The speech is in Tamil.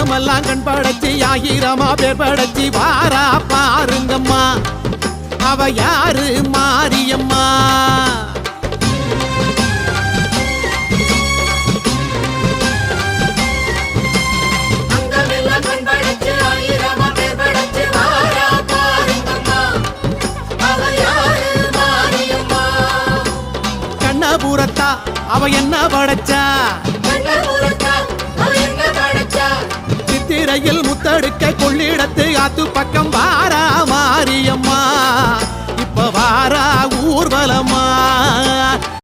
ஊரெல்லாம் கண் படைச்சி ஆயிரமா பேர் படைச்சி வாரா பாருங்கம்மா. அவ யாரு? மாரியம்மா. அங்கமெல்லாம் கண் படைச்சு ஆயிரமா பேர் படைச்சு வாரா பாருங்கம்மா. அவ யாரு? மாரியம்மா. கண்ணபுரத்தா அவ என்ன படைச்சா? சித்திரையில் முத்தடுக்க கொள்ளிடத்து ஆத்து பக்கம் வா